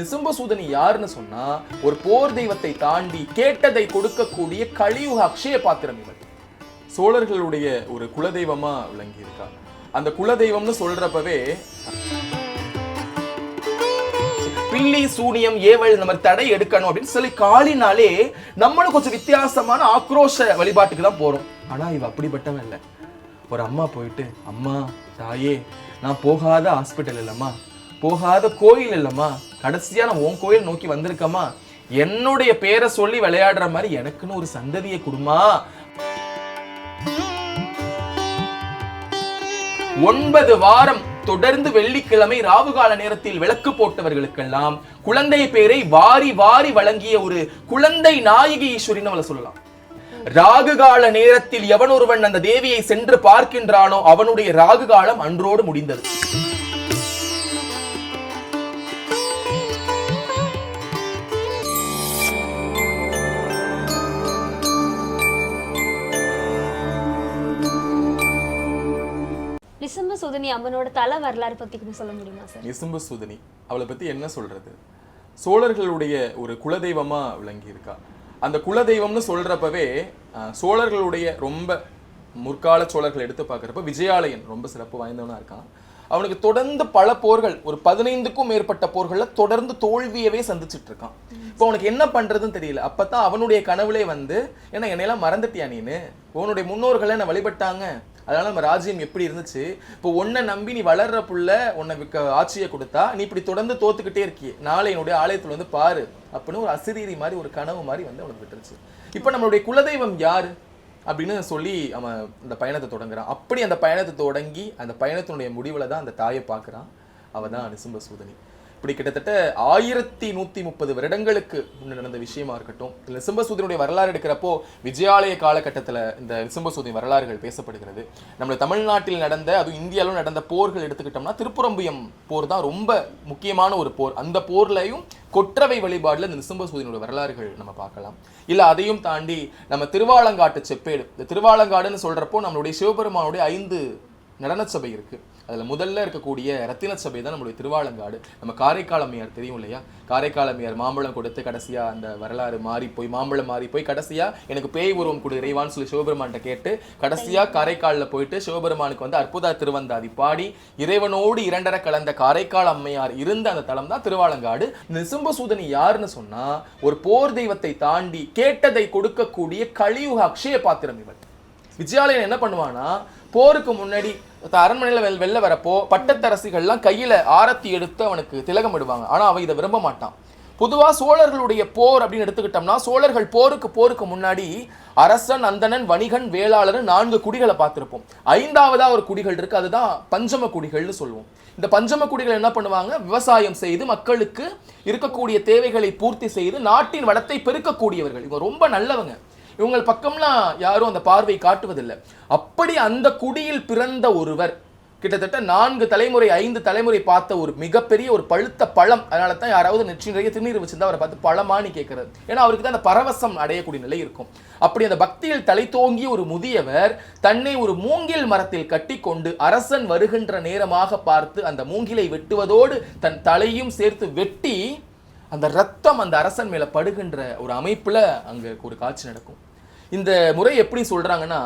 நிசும்பசூதனி யாருன்னு சொன்னா ஒரு போர் தெய்வத்தை தாண்டி கேட்டதை கொடுக்கக்கூடிய கலியுக அக்ஷய பாத்திரம் இவர். சோழர்களுடைய ஒரு குலதெய்வமா விளங்கி இருக்கா அந்த குலதெய்வம்னு சொல்றப்பவே பில்லி சூனியம் ஏவல் நம்ம தடை எடுக்கணும் அப்படின்னு சொல்லி காலினாலே நம்மளும் கொஞ்சம் வித்தியாசமான ஆக்ரோஷ வழிபாட்டுக்கு தான் போறோம். ஆனா இவ அப்படிப்பட்டவன் இல்லை. ஒரு அம்மா போயிட்டு அம்மா தாயே நான் போகாத ஹாஸ்பிட்டல் இல்லம்மா. போகாத கோயில் இல்லைம்மா. கடைசியா நான் உன் கோயில் நோக்கி வந்திருக்கம்மா. என்னுடைய பேரை சொல்லி விளையாடுற மாதிரி எனக்குன்னு ஒரு சந்ததியை கொடுமா. ஒன்பது வாரம் தொடர்ந்து வெள்ளிக்கிழமை ராவுகால நேரத்தில் விளக்கு போட்டவர்களுக்கெல்லாம் குழந்தை பேரை வாரி வாரி வழங்கிய ஒரு குழந்தை நாயகி ஈஸ்வரின்னு அவளை சொல்லலாம். ராகுகால நேரத்தில் எவன் ஒருவன் அந்த தேவியை சென்று பார்க்கின்றானோ அவனுடைய ராகு காலம் அன்றோடு முடிந்தது. நிசம்ப அம்மனோட தல வரலாறு பத்தி கொஞ்சம் சொல்ல முடியுமா சார்? நிசும்பு சுதனி அவளை பத்தி என்ன சொல்றது? சோழர்களுடைய ஒரு குலதெய்வமா விளங்கி இருக்கா அந்த குலதெய்வம்னு சொல்றப்பவே சோழர்களுடைய ரொம்ப முற்கால சோழர்கள் எடுத்து பார்க்கறப்ப விஜயாலயன் ரொம்ப சிறப்பு வாய்ந்தவனா இருக்கான். அவனுக்கு தொடர்ந்து பல போர்கள் ஒரு பதினைந்துக்கும் மேற்பட்ட போர்கள்ல தொடர்ந்து தோல்வியவே சந்திச்சிட்டு இருக்கான். இப்போ அவனுக்கு என்ன பண்றதுன்னு தெரியல. அப்பதான் அவனுடைய கனவுலே வந்து ஏன்னா என்னையெல்லாம் மறந்துட்டியா நீனு? உன்னுடைய முன்னோர்களை என்ன வழிபட்டாங்க. அதனால் நம்ம ராஜ்யம் எப்படி இருந்துச்சு? இப்போ உன்னை நம்பி நீ வளர்ற புள்ள உன்னை ஆட்சியை கொடுத்தா நீ இப்படி தொடர்ந்து தோத்துக்கிட்டே இருக்கிய. நாளை என்னுடைய ஆலயத்தில் வந்து பாரு அப்படின்னு ஒரு அசிரீரி மாதிரி ஒரு கனவு மாதிரி வந்து அவனுக்கு விட்டுருச்சு. இப்போ நம்மளுடைய குலதெய்வம் யார்? அப்படின்னு சொல்லி அவன் இந்த பயணத்தை தொடங்குறான். அப்படி அந்த பயணத்தை தொடங்கி அந்த பயணத்தினுடைய முடிவில் தான் அந்த தாயை பார்க்கறான். அவள் தான் அனுசும்ப சூதனி. இப்படி கிட்டத்தட்ட ஆயிரத்தி நூத்தி முப்பது வருடங்களுக்கு முன்னே நடந்த விஷயமா இருக்கட்டும் இந்த நிசும்பசூதனுடைய வரலாறு எடுக்கிறப்போ விஜயாலய காலகட்டத்தில் இந்த நிசும்பசூதனி வரலாறுகள் பேசப்படுகிறது. நம்ம தமிழ்நாட்டில் நடந்த அதுவும் இந்தியாவிலும் நடந்த போர்கள் எடுத்துக்கிட்டோம்னா திருப்புறம்பியம் போர் தான் ரொம்ப முக்கியமான ஒரு போர். அந்த போர்லையும் கொற்றவை வழிபாடில் இந்த நிசும்பசூதனுடைய வரலாறுகள் நம்ம பார்க்கலாம். இல்லை அதையும் தாண்டி நம்ம திருவாலங்காட்டு செப்பேடு. இந்த திருவாலங்காடுன்னு சொல்றப்போ நம்மளுடைய சிவபெருமானுடைய ஐந்து நடன சபை இருக்குது அதில் முதல்ல இருக்கக்கூடிய ரத்தின சபை தான் நம்மளுடைய திருவாலங்காடு. நம்ம காரைக்கால் அம்மையார் தெரியும் இல்லையா? காரைக்கால் அம்மையார் மாம்பழம் கொடுத்து கடைசியாக அந்த வரலாறு மாறி போய் மாம்பழம் மாறி போய் கடைசியாக எனக்கு பேய் உருவம் கொடு இறைவான்னு சொல்லி சிவபெருமான்கிட்ட கேட்டு கடைசியாக காரைக்காலில் போயிட்டு சிவபெருமானுக்கு வந்து அற்புதா திருவந்தாதி பாடி இறைவனோடு இரண்டரை கலந்த காரைக்கால் அம்மையார் இருந்த அந்த தளம் தான் திருவாலங்காடு. நிசும்பசூதனி யாருன்னு சொன்னா ஒரு போர் தெய்வத்தை தாண்டி கேட்டதை கொடுக்கக்கூடிய கலியுக அக்ஷய பாத்திரம் இவள் விஜயாலயன் என்ன பண்ணுவான்னா போருக்கு முன்னாடி அரண்மனையில் வெள் வெளில வரப்போ பட்டத்தரசிகள்லாம் கையில் ஆரத்தி எடுத்து அவனுக்கு திலகம் இடுவாங்க ஆனால் அவன் இதை விரும்ப மாட்டான். பொதுவாக சோழர்களுடைய போர் அப்படின்னு எடுத்துக்கிட்டோம்னா சோழர்கள் போருக்கு போருக்கு முன்னாடி அரசன் அந்தணன் வணிகன் வேளாளர் நான்கு குடிகளை பார்த்துருப்போம். ஐந்தாவதாக ஒரு குடிகள் இருக்குது அதுதான் பஞ்சம குடிகள்னு சொல்லுவோம். இந்த பஞ்சம குடிகள் என்ன பண்ணுவாங்க? விவசாயம் செய்து மக்களுக்கு இருக்கக்கூடிய தேவைகளை பூர்த்தி செய்து நாட்டின் வளத்தை பெருக்கக்கூடியவர்கள். இவங்க ரொம்ப நல்லவங்க. இவங்கள் பக்கம்லாம் யாரும் அந்த பார்வை காட்டுவதில்லை. அப்படி அந்த குடியில் பிறந்த ஒருவர் கிட்டத்தட்ட நான்கு தலைமுறை ஐந்து தலைமுறை பார்த்த ஒரு மிகப்பெரிய ஒரு பழுத்த பழம் அதனால தான் யாராவது நெற்றி நிறைய திருநீர் வச்சிருந்தா அவரை பார்த்து பழமானு கேட்கறது ஏன்னா அவருக்கு தான் அந்த பரவசம் அடையக்கூடிய நிலை இருக்கும். அப்படி அந்த பக்தியில் தலை தோங்கிய ஒரு முதியவர் தன்னை ஒரு மூங்கில் மரத்தில் கட்டி கொண்டு அரசன் வருகின்ற நேரமாக பார்த்து அந்த மூங்கிலை வெட்டுவதோடு தன் தலையும் சேர்த்து வெட்டி அந்த ரத்தம் அந்த அரசன் மேல படுகின்ற ஒரு அமைப்புல அங்க ஒரு காட்சி நடக்கும். இந்த முறை எப்படி சொல்றாங்கன்னா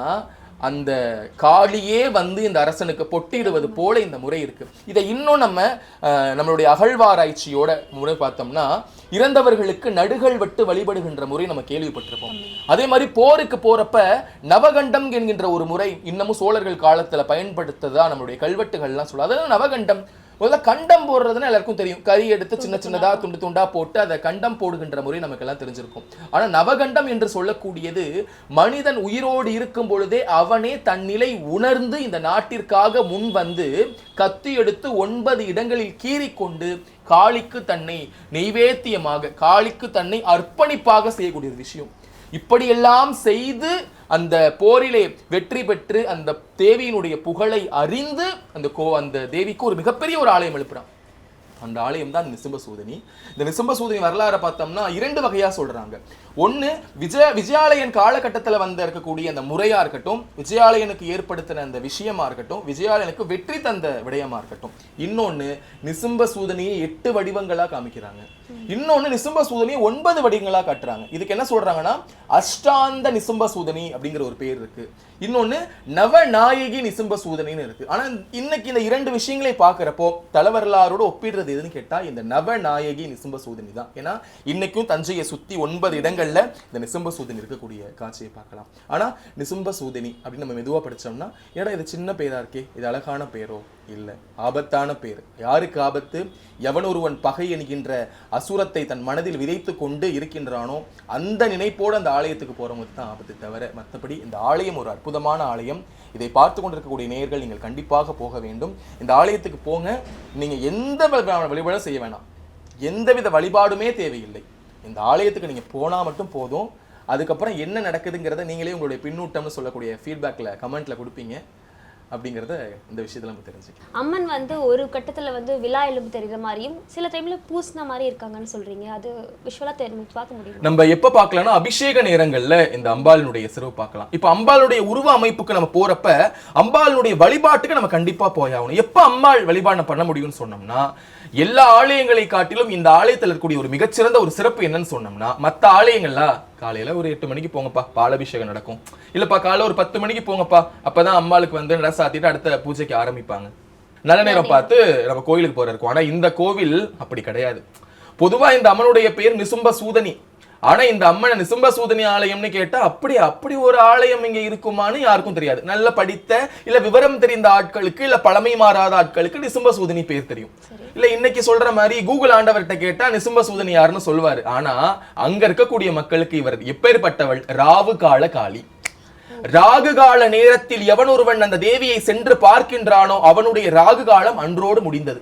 அந்த காளியே வந்து இந்த அரசனுக்கு பொட்டிடுவது போல இந்த முறை இருக்கு. இதை இன்னும் நம்ம அஹ், நம்மளுடைய அகழ்வாராய்ச்சியோட முறை பார்த்தோம்னா இறந்தவர்களுக்கு நடுகள் வெட்டு வழிபடுகின்ற முறை நம்ம கேள்விப்பட்டிருப்போம். அதே மாதிரி போருக்கு போறப்ப நவகண்டம் என்கின்ற ஒரு முறை இன்னமும் சோழர்கள் காலத்துல பயன்படுத்ததா நம்மளுடைய கல்வெட்டுகள்லாம் சொல்லுது அதாவது நவகண்டம் முதல்ல கண்டம் போடுறதுன்னு எல்லாருக்கும் தெரியும். கறி எடுத்து சின்ன சின்னதா துண்டு? துண்டா போட்டு அதை கண்டம் போடுகின்ற முறை நமக்கு எல்லாம் தெரிஞ்சிருக்கும். ஆனா நவகண்டம் என்று சொல்லக்கூடியது மனிதன் உயிரோடு இருக்கும் பொழுதே அவனே தன் நிலை உணர்ந்து இந்த நாட்டிற்காக முன் வந்து கத்தி எடுத்து ஒன்பது இடங்களில் கீறிக்கொண்டு காளிக்கு தன்னை நெய்வேத்தியமாக காளிக்கு தன்னை அர்ப்பணிப்பாக செய்யக்கூடிய ஒரு விஷயம். இப்படியெல்லாம் செய்து அந்த போரிலே வெற்றி பெற்று அந்த தேவியினுடைய புகழை அறிந்து அந்த கோ அந்த தேவிக்கு ஒரு மிகப்பெரிய ஒரு ஆலயம் எழுப்புறான். அந்த ஆலயம் தான் நிசும்ப சூதனி இந்த நிசும்ப சூதனி வரலாறை பார்த்தோம்னா இரண்டு வகையா சொல்றாங்க. ஒன்று விஜய விஜயாலயன் காலகட்டத்தில் வந்த இருக்கக்கூடிய அந்த முறையாக இருக்கட்டும் விஜயாலயனுக்கு ஏற்படுத்தின அந்த விஷயமா இருக்கட்டும் விஜயாலயனுக்கு வெற்றி தந்த விடயமா இருக்கட்டும். இன்னொன்னு நிசும்ப சூதனையை எட்டு வடிவங்களாக காமிக்கிறாங்க. இன்னொன்னு நிசும்ப சூதனையை ஒன்பது வடிவங்களா காட்டுறாங்க. இதுக்கு என்ன சொல்றாங்கன்னா அஷ்டாந்த நிசும்ப சூதனி அப்படிங்கிற ஒரு பேர் இருக்கு. இன்னொன்னு நவநாயகி நிசும்ப சூதனின்னு இருக்கு. ஆனால் இன்னைக்கு இந்த இரண்டு விஷயங்களை பார்க்குறப்போ தலைவரலாரோட ஒப்பிடுறது எதுன்னு கேட்டால் இந்த நவநாயகி நிசும்ப சூதனி தான் ஏன்னா இன்னைக்கும் தஞ்சையை சுற்றி ஒன்பது இடங்கள் இடங்கள்ல இந்த நிசம்ப சூதனி இருக்கக்கூடிய காட்சியை பார்க்கலாம். ஆனா நிசும்ப சூதனி அப்படின்னு நம்ம மெதுவாக படிச்சோம்னா ஏடா இது சின்ன பேராக இருக்கே? இது அழகான பேரோ? இல்லை. ஆபத்தான பேர். யாருக்கு ஆபத்து? எவனொருவன் பகை என்கின்ற அசுரத்தை தன் மனதில் விதைத்து கொண்டு இருக்கின்றானோ அந்த நினைப்போடு அந்த ஆலயத்துக்கு போகிறவங்களுக்கு தான் ஆபத்து தவிர மற்றபடி இந்த ஆலயம் ஒரு அற்புதமான ஆலயம். இதை பார்த்து கொண்டிருக்கக்கூடிய நேயர்கள் நீங்கள் கண்டிப்பாக போக வேண்டும். இந்த ஆலயத்துக்கு போங்க. நீங்கள் எந்த வழிபா- வழிபாடும் செய்ய வேணாம். எந்தவித வழிபாடுமே தேவையில்லை. இந்த ஆலயத்துக்கு நீங்க போனா மட்டும் போதும். அதுக்கப்புறம் என்ன நடக்குதுங்கிறத நீங்களே உங்களுடைய பின்னூட்டம்னு சொல்லக்கூடிய ஃபீட்பேக்ல கமெண்ட்ல கொடுப்பீங்க. அப்படிங்கிறத இந்த விஷயத்துல நம்ம தெரிஞ்சுக்கலாம். அம்மன் வந்து ஒரு கட்டத்துல வந்து விழா எலும்பு தெரியுற மாதிரியும் சில டைம்ல பூசின மாதிரி இருக்காங்கன்னு சொல்றீங்க. அது விஷுவலா தெரியும் பார்க்க முடியும்? நம்ம எப்ப பார்க்கலாம்னா அபிஷேக நேரங்கள்ல இந்த அம்பாளினுடைய சிறப்பு பார்க்கலாம். இப்ப அம்பாளுடைய உருவ அமைப்புக்கு நம்ம போறப்ப அம்பாளுடைய வழிபாட்டுக்கு நம்ம கண்டிப்பா போயாகணும் எப்ப அம்பாள் வழிபாடு பண்ண முடியும்னு சொன்னோம்னா எல்லா ஆலயங்களை காட்டிலும் இந்த ஆலயத்தில் இருக்கக்கூடிய ஒரு மிகச்சிறந்த ஒரு சிறப்பு என்னன்னு சொன்னோம்னா மத்த ஆலயங்கள்ல காலையில ஒரு எட்டு மணிக்கு போங்கப்பா பாலாபிஷேகம் நடக்கும். இல்லப்பா காலைல ஒரு பத்து மணிக்கு போங்கப்பா அப்பதான் அம்பாளுக்கு வந்து நட சாத்திட்டு அடுத்த பூஜைக்கு ஆரம்பிப்பாங்க. நல்ல நேரம் பார்த்து நம்ம கோயிலுக்கு போற இருக்கும் ஆனா இந்த கோவில் அப்படி கிடையாது. பொதுவா இந்த அம்மனுடைய பேர் நிசும்ப சூதனி. ஆனா இந்த அம்மனை நிசும்ப சூதனி ஆலயம்னு கேட்டா அப்படி அப்படி ஒரு ஆலயம் இங்க இருக்குமான்னு யாருக்கும் தெரியாது. நல்ல படித்த இல்ல விவரம் தெரிந்த ஆட்களுக்கு இல்ல பழமை மாறாத ஆட்களுக்கு நிசும்ப சூதனி பேர் தெரியும். இல்ல இன்னைக்கு சொல்ற மாதிரி கூகுள் ஆண்டவர்கிட்ட கேட்டா நிசும்ப சூதனி யாருன்னு சொல்லுவாரு. ஆனா அங்க இருக்கக்கூடிய மக்களுக்கு இவர் எப்பேற்பட்டவள்? ராவு கால காளி. ராகு கால நேரத்தில் எவன் ஒருவன் அந்த தேவியை சென்று பார்க்கின்றானோ அவனுடைய ராகு காலம் அன்றோடு முடிந்தது.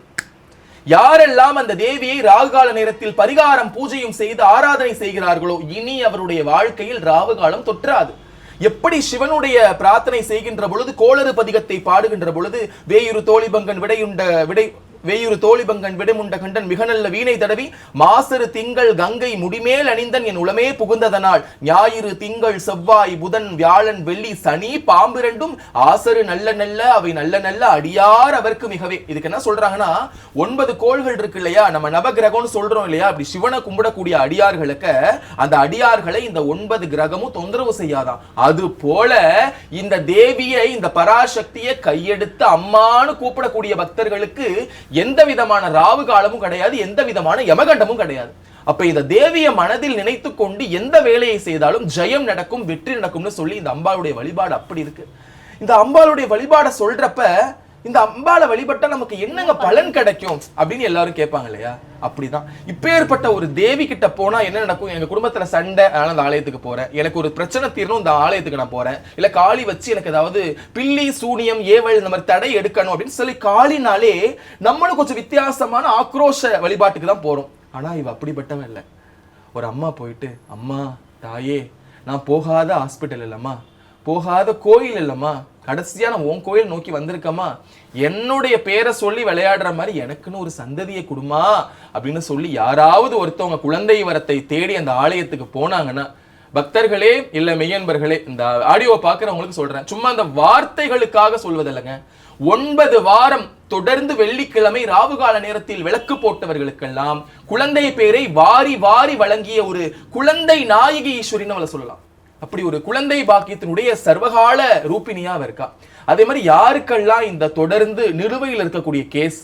யாரெல்லாம் அந்த தேவியை ராகு கால நேரத்தில் பரிகாரம் பூஜையும் செய்து ஆராதனை செய்கிறார்களோ இனி அவருடைய வாழ்க்கையில் ராகுகாலம் தொற்றாது. எப்படி சிவனுடைய பிரார்த்தனை செய்கின்ற பொழுது கோளறு பதிகத்தை பாடுகின்ற பொழுது வேயுறு தோழிபங்கன் விடையுண்ட விடை வேயுரு தோழிபங்கன் விடுமுண்ட கண்டன் மிக நல்ல வீணை தடவி மாசரு திங்கள் கங்கை முடிமேல் அணிந்தன் என் உளமே புகுந்ததனால் ஞாயிறு திங்கள் செவ்வாய் புதன் வியாழன் வெள்ளி சனி பாம்பிரண்டும் ஆசரு நல்ல நல்ல அவை நல்ல நல்ல அடியார் அவருக்கு மிகவே. இதுக்கு என்ன சொல்றாங்கன்னா ஒன்பது கோள்கள் இருக்கு இல்லையா நம்ம நவகிரகம்னு சொல்றோம் இல்லையா அப்படி சிவனை கும்பிடக்கூடிய அடியார்களுக்கு அந்த அடியார்களை இந்த ஒன்பது கிரகமும் தொந்தரவு செய்யாதாம் அது போல இந்த தேவியை இந்த பராசக்தியை கையெடுத்து அம்மானு கூப்பிடக்கூடிய பக்தர்களுக்கு எந்த விதமான ராவு காலமும் கிடையாது எந்த விதமான யமகண்டமும் கிடையாது. அப்ப இந்த தேவியை மனதில் நினைத்து கொண்டு எந்த வேலையை செய்தாலும் ஜெயம் நடக்கும் வெற்றி நடக்கும்னு சொல்லி இந்த அம்பாளுடைய வழிபாடு அப்படி இருக்கு. இந்த அம்பாளுடைய வழிபாடை சொல்றப்ப இந்த அம்பாலை வழிபட்டா நமக்கு என்னங்க பலன் கிடைக்கும்? அப்படின்னு எல்லாரும் கேட்பாங்க இல்லையா? அப்படிதான். இப்பேற்பட்ட ஒரு தேவி கிட்ட போனா என்ன நடக்கும்? எங்க குடும்பத்துல சண்டை அதனால அந்த ஆலயத்துக்கு போறேன். எனக்கு ஒரு பிரச்சனை தீரணும் இந்த ஆலயத்துக்கு நான் போறேன். இல்ல காளி வச்சு எனக்கு ஏதாவது பில்லி சூனியம் ஏவல் இந்த மாதிரி தடை எடுக்கணும் அப்படின்னு சொல்லி காளினாலே நம்மளும் கொஞ்சம் வித்தியாசமான ஆக்ரோஷ வழிபாட்டுக்கு தான் போறோம். ஆனா இவ அப்படிப்பட்டவன் இல்லை. ஒரு அம்மா போயிட்டு அம்மா தாயே நான் போகாத ஹாஸ்பிட்டல் இல்லம்மா. போகாத கோயில் இல்லம்மா. கடைசியா நான் உன் கோயில் நோக்கி வந்திருக்கமா என்னுடைய பேரை சொல்லி விளையாடுற மாதிரி எனக்குன்னு ஒரு சந்ததியை கொடுமா அப்படின்னு சொல்லி யாராவது ஒருத்தவங்க குழந்தை வரத்தை தேடி அந்த ஆலயத்துக்கு போனாங்கன்னா பக்தர்களே இல்ல மெய்யன்பர்களே இந்த ஆடியோவை பார்க்குறவங்களுக்கு சொல்றேன். சும்மா அந்த வார்த்தைகளுக்காக சொல்வதில்லைங்க. ஒன்பது வாரம் தொடர்ந்து வெள்ளிக்கிழமை ராவுகால நேரத்தில் விளக்கு போட்டவர்களுக்கெல்லாம் குழந்தை பேரை வாரி வாரி வழங்கிய ஒரு குழந்தை நாயகி ஈஸ்வரின்னு அவளை சொல்லலாம். அப்படி ஒரு குழந்தை பாக்கியத்தினுடைய சர்வகால ரூபினியாக இருக்கா. அதே மாதிரி யாருக்கெல்லாம் இந்த தொடர்ந்து நிலுவையில் இருக்கக்கூடிய கேஸ்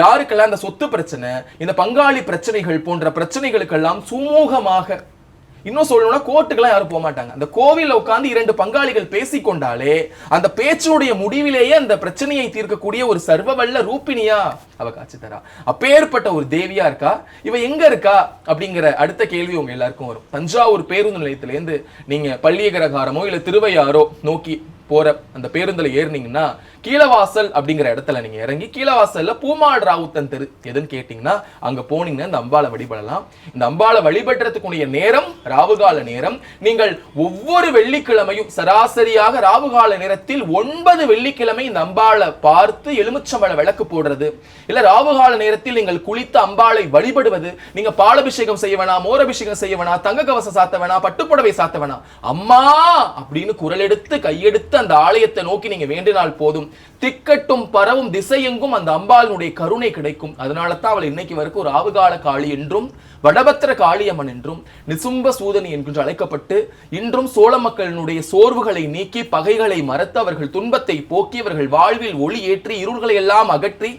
யாருக்கெல்லாம் இந்த சொத்து பிரச்சனை இந்த பங்காளி பிரச்சனைகள் போன்ற பிரச்சனைகளுக்கெல்லாம் சுமூகமாக இன்னும் சொல்லணும்னா கோர்ட்டுக்கெல்லாம் யாரும் போக மாட்டாங்க அந்த கோவில்ல உட்காந்து இரண்டு பங்காளிகள் பேசிக்கொண்டாலே அந்த பேச்சினுடைய முடிவிலேயே அந்த பிரச்சனையை தீர்க்கக்கூடிய ஒரு சர்வவல்ல ரூபினியா அவ காட்சி தரா. அப்பேற்பட்ட ஒரு தேவியா இருக்கா? இவ எங்க இருக்கா? அப்படிங்கிற அடுத்த கேள்வி உங்க எல்லாருக்கும் வரும். தஞ்சாவூர் பேருந்து நிலையத்திலேருந்து நீங்க பள்ளியகரகாரமோ இல்ல திருவையாரோ நோக்கி போற அந்த பேருந்துல ஏறுனீங்கன்னா கீழவாசல் அப்படிங்கிற இடத்துல நீங்க இறங்கி கீழவாசலில் பூமாடு ராவுத்தன் தெரு எதுன்னு கேட்டிங்கன்னா அங்க போனீங்கன்னா இந்த அம்பாளை வழிபடலாம். இந்த அம்பாளை வழிபடுறதுக்குரிய நேரம் ராவுகால நேரம். நீங்கள் ஒவ்வொரு வெள்ளிக்கிழமையும் சராசரியாக ராவுகால நேரத்தில் ஒன்பது வெள்ளிக்கிழமை இந்த அம்பாளை பார்த்து எலுமிச்சம்பழ விளக்கு போடுறது. இல்ல ராவுகால நேரத்தில் நீங்கள் குளித்து அம்பாளை வழிபடுவது. நீங்க பாலபிஷேகம் செய்ய வேணாம் மோரபிஷேகம் செய்ய வேணாம் தங்க கவசம் சாத்த வேணாம் பட்டுப்புடவை சாத்த வேணாம். அம்மா! அப்படின்னு குரல் எடுத்து கையெடுத்து அந்த ஆலயத்தை நோக்கி நீங்க வேண்டினால் போதும். திக்கட்டும் பரவும் திசையெங்கும் அந்த அம்பாளினுடைய கருணை கிடைக்கும். அதனால தான் அவள் இன்னைக்கு வரைக்கும் ஒரு ஆவுகால காளி என்றும் வடபத்திர காளியம்மன் என்றும் நிசும்ப சூதனி என்று அழைக்கப்பட்டு இன்றும் சோழ மக்களினுடைய சோர்வுகளை நீக்கி பகைகளை மறத்து அவர்கள் துன்பத்தை போக்கி அவர்கள் வாழ்வில் ஒளி ஏற்றி இருள்களை எல்லாம் அகற்றி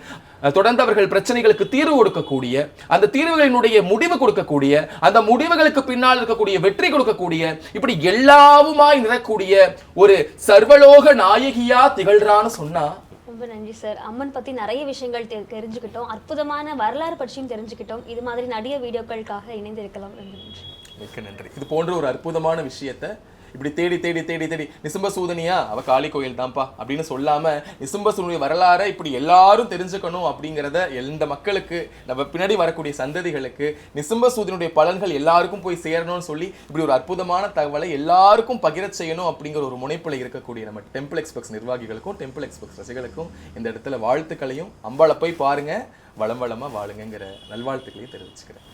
தொடர்ந்து அவர்கள் பிரச்சனைகளுக்கு தீர்வு கொடுக்கக்கூடிய அந்த தீர்வுகளினுடைய முடிவு கொடுக்கக்கூடிய அந்த முடிவுகளுக்கு பின்னால் இருக்கக்கூடிய வெற்றி கொடுக்கக்கூடிய இப்படி எல்லாவுமாய் நிறக்கூடிய ஒரு சர்வலோக நாயகியா திகழ்றான்னு சொன்னா? ரொம்ப நன்றி சார். அம்மன் பத்தி நிறைய விஷயங்கள் தெ- தெரிஞ்சுக்கிட்டோம். அற்புதமான வரலாறு பற்றியும் தெரிஞ்சுக்கிட்டோம். இது மாதிரி நிறைய வீடியோக்களுக்காக இணைந்திருக்கலாம். ரொம்ப நன்றி. மிக்க நன்றி. இது போன்ற ஒரு அற்புதமான விஷயத்தை இப்படி தேடி தேடி தேடி தேடி நிசும்ப சூதனியா அவ காளி கோயில் தான்ப்பா. அப்படின்னு சொல்லாம நிசும்ப சூதனுடைய வரலாறை இப்படி எல்லாரும் தெரிஞ்சுக்கணும் அப்படிங்கிறத எந்த மக்களுக்கு நம்ம பின்னாடி வரக்கூடிய சந்ததிகளுக்கு நிசும்ப சூதனுடைய பலன்கள் எல்லாருக்கும் போய் சேரணும்னு சொல்லி இப்படி ஒரு அற்புதமான தகவலை எல்லாருக்கும் பகிர செய்யணும் அப்படிங்கிற ஒரு முனைப்பில் இருக்கக்கூடிய நம்ம டெம்பிள் எக்ஸ்பெக்ஸ் நிர்வாகிகளுக்கும் டெம்பிள் எக்ஸ்பெக்ஸ் ரசிகளுக்கும் இந்த இடத்துல வாழ்த்துக்களையும் அம்பாளை போய் பாருங்க. வளம் வளமா வாழுங்கங்கிற நல்வாழ்த்துக்களையும் தெரிவிச்சுக்கிறேன்.